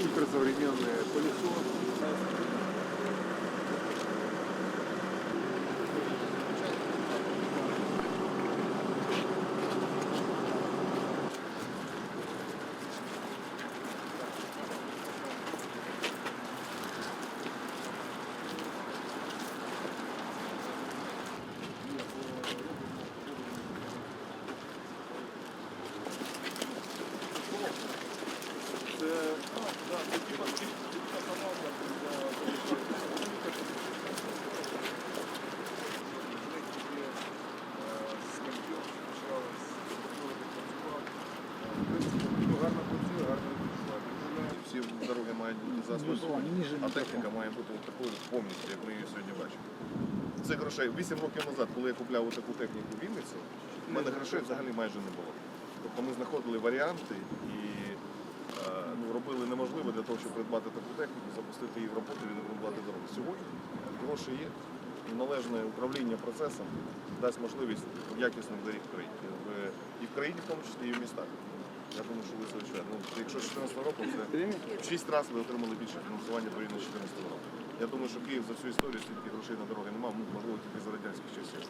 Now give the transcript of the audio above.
э, ультрасовременные дороги мають бути заасфальтовані, а техніка має бути такою повністю, як ми її сьогодні бачимо. Це грошей. Вісім років назад, коли я купляв таку техніку в Вінниці, в мене грошей взагалі майже не було. Тобто ми знаходили варіанти і е, ну, робили неможливе для того, щоб придбати таку техніку, запустити її в роботу і відремонтувати дороги. Сьогодні гроші є. І належне управління процесом дасть можливість якісних доріг в країні. І в країні, в тому числі, і в містах. Я думаю, що ви це відчуваєте. Ну, якщо з 2014 року, це в 6 разів ви отримали більше фінансування порівняно з 2014 роком. Я думаю, що Київ за всю історію стільки грошей на дороги не мав, ну, можливо, тільки за радянських часів.